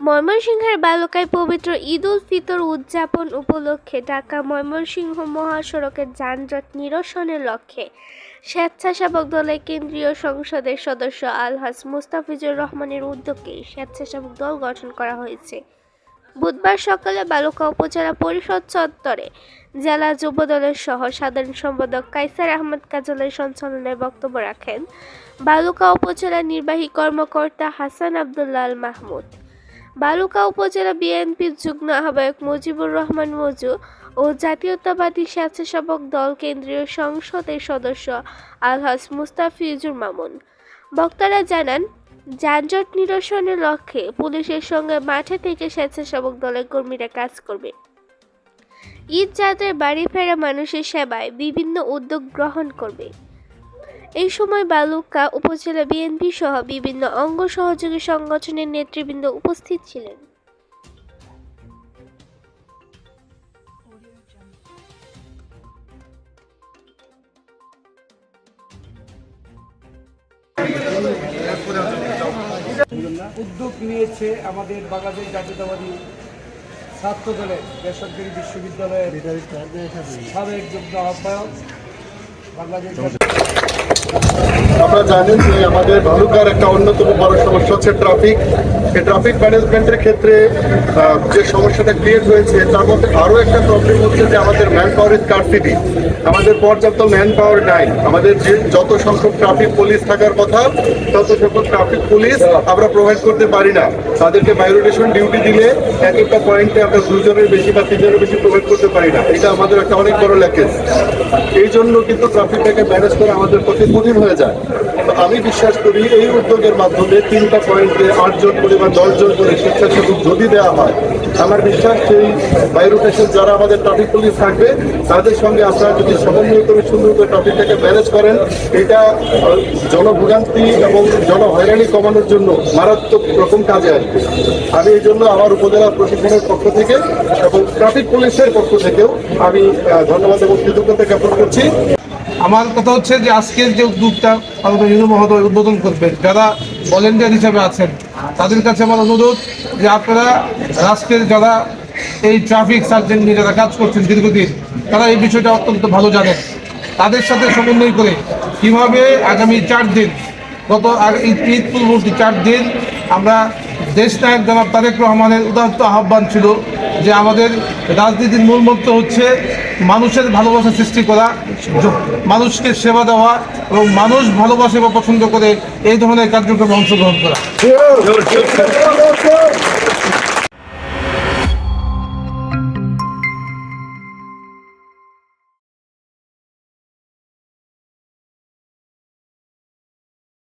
ময়মনসিংহের বালুকায় পবিত্র ঈদ উল ফিতর উদযাপন উপলক্ষে ঢাকা ময়মনসিংহ মহাসড়কের যানজট নিরসনের লক্ষ্যে স্বেচ্ছাসেবক দলের কেন্দ্রীয় সংসদের সদস্য আলহাজ মুস্তাফিজুর রহমানের উদ্যোগে স্বেচ্ছাসেবক দল গঠন করা হয়েছে। বুধবার সকালে বালুকা উপজেলা পরিষদ চত্বরে জেলা যুব দলের সহ সাধারণ সম্পাদক কাইসার আহমদ কাজলের সঞ্চালনায় বক্তব্য রাখেন বালুকা উপজেলা নির্বাহী কর্মকর্তা হাসান আবদুল্লাহ মাহমুদ। বালুকা উপজেলা বিএনপির যুগ্ম আহ্বায়ক মুজিবুর রহমান মজু ও জাতীয়তাবাদী স্বেচ্ছাসেবক দল কেন্দ্রীয় সংসদের সদস্য আলহাজ মুস্তাফিজুর মামুন। বক্তারা জানান, যানজট নিরসনের লক্ষ্যে পুলিশের সঙ্গে মাঠে থেকে স্বেচ্ছাসেবক দলের কর্মীরা কাজ করবে। ঈদ যাত্রার বাড়ি ফেরা মানুষের সেবায় বিভিন্ন উদ্যোগ গ্রহণ করবে। এই সময় বালুকা উপজেলা বিএনপি সহ বিভিন্ন অঙ্গ সহযোগী সংগঠনের নেতৃবৃন্দ উপস্থিত ছিলেন। উদ্যোগ নিয়েছে আমাদের বাংলাদেশ জাতীয়তাবাদী ছাত্র দলের বেসরকারি বিশ্ববিদ্যালয়ের সাবেক যুগ্ম আহ্বায়ক বাংলাদেশ Thank you. আপনারা জানেন যে আমাদের ভালুকার একটা অন্যতম বড় সমস্যা হচ্ছে ট্রাফিক। এই ট্রাফিক ম্যানেজমেন্টের ক্ষেত্রে যে সমস্যাটা ক্রিয়েট হয়েছে, তার মধ্যে আরও একটা প্রবলেম হচ্ছে যে আমাদের ম্যান পাওয়ার ইজ কারসিটি আমাদের পর্যাপ্ত ম্যান পাওয়ার নাই। আমাদের যে যত সংখ্যক ট্রাফিক পুলিশ থাকার কথা, তত সংখ্যক ট্রাফিক পুলিশ আমরা প্রোভাইড করতে পারি না। তাদেরকে বায়োরোটেশন ডিউটি দিলে এক একটা পয়েন্টে আমরা দুজনের বেশি বা তিনজনের বেশি প্রোভাইড করতে পারি না। এটা আমাদের একটা অনেক বড় ল্যাকেজ এই জন্য কিন্তু ট্রাফিকটাকে ম্যানেজ করা আমাদের প্রতি কঠিন হয়ে যায়। আমি বিশ্বাস করি এই উদ্যোগের মাধ্যমে তিনটা পয়েন্টে আটজন করে বা দশজন করে স্বেচ্ছাসেবক যদি দেওয়া হয়, আমার বিশ্বাস সেই বায়োরোটেশন যারা আমাদের ট্রাফিক পুলিশ থাকবে, তাদের সঙ্গে আপনারা যদি সমন্বয় করে সুন্দর করে ট্রাফিকটাকে ম্যানেজ করেন, এটা জনভোগান্তি এবং জনহয়রানি কমানোর জন্য মারাত্মক রকম কাজে আসবে। আমি এই জন্য আমার উপজেলা প্রশিক্ষণের পক্ষ থেকে এবং ট্রাফিক পুলিশের পক্ষ থেকেও আমি ধন্যবাদ এবং কৃতজ্ঞতা জ্ঞাপন করছি। আমার কথা হচ্ছে যে আজকের যে উদ্যোগটা আমাদের ইউনু মহোদয় উদ্বোধন করবেন, যারা ভলেন্টিয়ার হিসেবে আছেন, তাদের কাছে আমার অনুরোধ যে আপনারা রাষ্ট্রের যারা এই ট্রাফিক সার্জেন্ট নিয়ে যারা কাজ করছেন দীর্ঘদিন, তারা এই বিষয়টা অত্যন্ত ভালো জানেন। তাদের সাথে সমন্বয় করে কীভাবে আগামী চার দিন, গত ঈদ পূর্ববর্তী চার দিন আমরা দেশ নায়ক জনাব তারেক রহমানের উদাত্ত আহ্বান ছিল যে আমাদের রাজনীতির মূল মন্ত্র হচ্ছে মানুষের ভালোবাসা সৃষ্টি করা মানুষকে সেবা দেওয়া এবং মানুষ ভালোবাসে বা পছন্দ করে এই ধরনের কার্যক্রমে অংশগ্রহণ করা।